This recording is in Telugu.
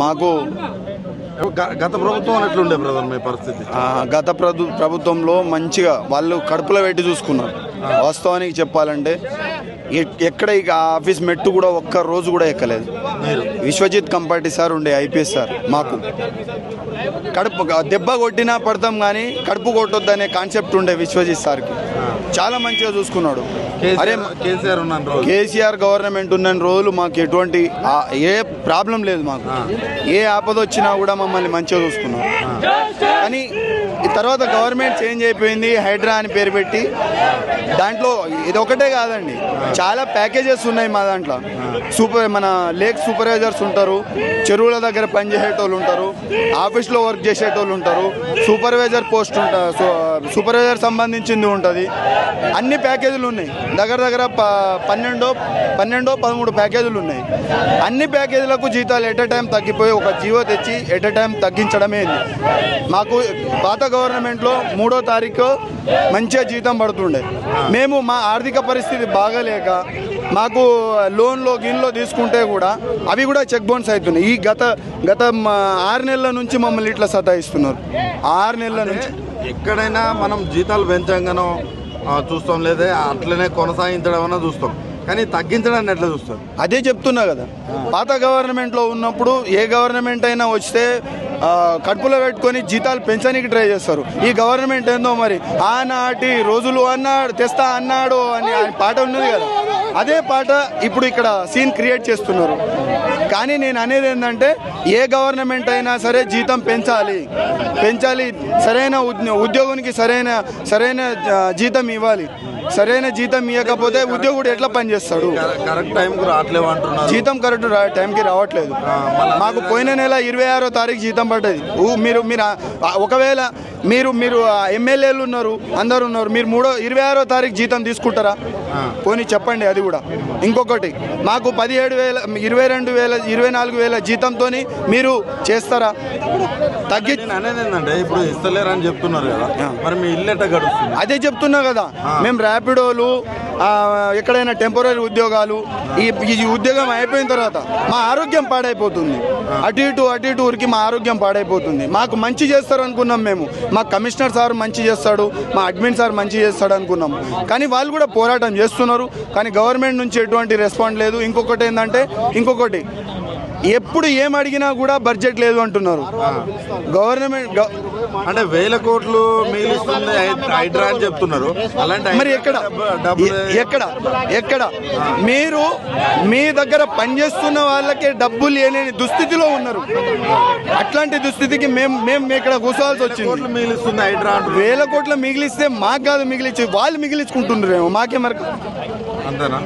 మాకు గత ప్రభుత్వం ఎట్లుండే బ్రదర్ మీ పరిస్థితి? గత ప్రభు ప్రభుత్వంలో మంచిగా వాళ్ళు కడుపులో పెట్టి చూసుకున్నారు. వాస్తవానికి చెప్పాలంటే ఎక్కడ ఇక ఆఫీస్ మెట్టు కూడా ఒక్క రోజు కూడా ఎక్కలేదు. విశ్వజిత్ కంపాటి సార్ ఉండే ఐపీఎస్ సార్ మాకు. కడుపు దెబ్బ కొట్టినా పడతాం కానీ కడుపు కొట్టొద్దనే కాన్సెప్ట్ ఉండే విశ్వజిత్ సార్కి. చాలా మంచిగా చూసుకున్నాడు. అరే కేసీఆర్ కేసీఆర్ గవర్నమెంట్ ఉన్న రోజులు మాకు ఎటువంటి ఏ ప్రాబ్లం లేదు మాకు. ఏ ఆపద వచ్చినా కూడా మమ్మల్ని మంచిగా చూసుకున్నారు. కానీ తర్వాత గవర్నమెంట్ చేంజ్ అయిపోయింది హైడ్రా అని పేరు పెట్టి. దాంట్లో ఇది ఒకటే కాదండి. చాలా ప్యాకేజెస్ ఉన్నాయి మా దాంట్లో. సూపర్ మన లేక్ సూపర్వైజర్స్ ఉంటారు చెరువుల దగ్గర పనిచేసేటోళ్ళు ఉంటారు ఆఫీస్లో వర్క్ చేసేటోళ్ళు ఉంటారు సూపర్వైజర్ పోస్ట్ ఉంటారు సూపర్వైజర్ సంబంధించింది ఉంటుంది. అన్ని ప్యాకేజీలు ఉన్నాయి. దగ్గర దగ్గర ప పన్నెండో పన్నెండో పదమూడు ప్యాకేజీలు ఉన్నాయి. అన్ని ప్యాకేజీలకు జీతాలు ఎట్ ఎ టైం తగ్గిపోయి ఒక జీవో తెచ్చి ఎట్ ఎ టైం తగ్గించడమే మాకు పాత గవర్నమెంట్లో మూడో తారీఖు మంచిగా జీతం పడుతుండే. మేము మా ఆర్థిక పరిస్థితి బాగాలేక మాకు లోన్లో గిన్లో తీసుకుంటే కూడా అవి కూడా చెక్ బౌన్స్ అవుతున్నాయి. ఈ గత గత ఆరు నెలల నుంచి మమ్మల్ని ఇట్లా సతాయిస్తున్నారు. ఆరు నెలల నుంచి. ఎక్కడైనా మనం జీతాలు పెంచంగానో చూస్తాం లేదా అట్లనే కొనసాగించడం అన్నా చూస్తాం. కానీ తగ్గించడాన్ని ఎట్లా చూస్తాం అదే చెప్తున్నా కదా. పాత గవర్నమెంట్లో ఉన్నప్పుడు ఏ గవర్నమెంట్ అయినా వస్తే కడుపులో పెట్టుకొని జీతాలు పెంచడానికి ట్రై చేస్తారు. ఈ గవర్నమెంట్ ఏందో మరి? ఆనాటి రోజులు అన్నాడు తెస్తా అన్నాడు అని పాట ఉన్నది కదా? అదే పాట ఇప్పుడు ఇక్కడ సీన్ క్రియేట్ చేస్తున్నారు. కానీ నేను అనేది ఏంటంటే ఏ గవర్నమెంట్ అయినా సరే జీతం పెంచాలి. పెంచాలి. సరైన ఉద్య- ఉద్యోగానికి సరైన సరైన జీతం ఇవ్వాలి. సరైన జీతం ఇవ్వకపోతే ఉద్యోగుడు ఎట్లా పనిచేస్తాడు కర- కరెక్ట్ టైంకి రావట్లేవు అంటున్నారు. జీతం కరెక్ట్ టైంకి రావట్లేదు. మాకు పోయిన నెల ఇరవై ఆరో తారీఖు జీతం పడ్డది. మీరు మీరు ఒకవేళ మీరు మీరు ఎమ్మెల్యేలు ఉన్నారు అందరు ఉన్నారు. మీరు మూడో ఇరవై ఆరో తారీఖు జీతం తీసుకుంటారా? పోనీ చెప్పండి అది కూడా. ఇంకొకటి మాకు పదిహేడు వేల ఇరవై రెండు వేల ఇరవై నాలుగు వేల జీతంతో మీరు చేస్తారా? తగ్గి అనేది ఏంటంటే ఇప్పుడు ఇస్తలేరని చెప్తున్నారు కదా. మరి మీ ఇల్లు గడుస్తుంది? అదే చెప్తున్నా కదా. మేము ర్యాపిడోలు ఎక్కడైనా టెంపరీ ఉద్యోగాలు ఈ ఈ ఉద్యోగం అయిపోయిన తర్వాత మా ఆరోగ్యం పాడైపోతుంది. అటు ఇటు అటు ఇటు ఊరికి మా ఆరోగ్యం పాడైపోతుంది. మాకు మంచి చేస్తారు అనుకున్నాం మేము. మా కమిషనర్ సార్ మంచి చేస్తాడు మా అడ్మిన్ సార్ మంచి చేస్తాడు అనుకున్నాం. కానీ వాళ్ళు కూడా పోరాటం చేస్తున్నారు. కానీ గవర్నమెంట్ నుంచి ఎటువంటి రెస్పాండ్ లేదు. ఇంకొకటి ఏంటంటే ఇంకొకటి ఎప్పుడు ఏం అడిగినా కూడా బడ్జెట్ లేదు అంటున్నారు. గవర్నమెంట్ అంటే వేల కోట్లు మిగిలిస్తుంది హైడ్రా అని చెప్తున్నారు. అలాంటి మరి ఎక్కడ? ఎక్కడ? ఎక్కడ? మీరు మీ దగ్గర పనిచేస్తున్న వాళ్ళకే డబ్బులు లేని దుస్థితిలో ఉన్నారు. అట్లాంటి దుస్థితికి మేము మేము ఇక్కడ కూర్చోవాల్సి వచ్చింది. కోట్లు మిగిలిస్తుంది హైడ్రా వేల కోట్ల మిగిలిస్తే మాకు కాదు మిగిలిచ్చి వాళ్ళు మిగిలించుకుంటున్నారేమో మాకే మరి అంతేనా?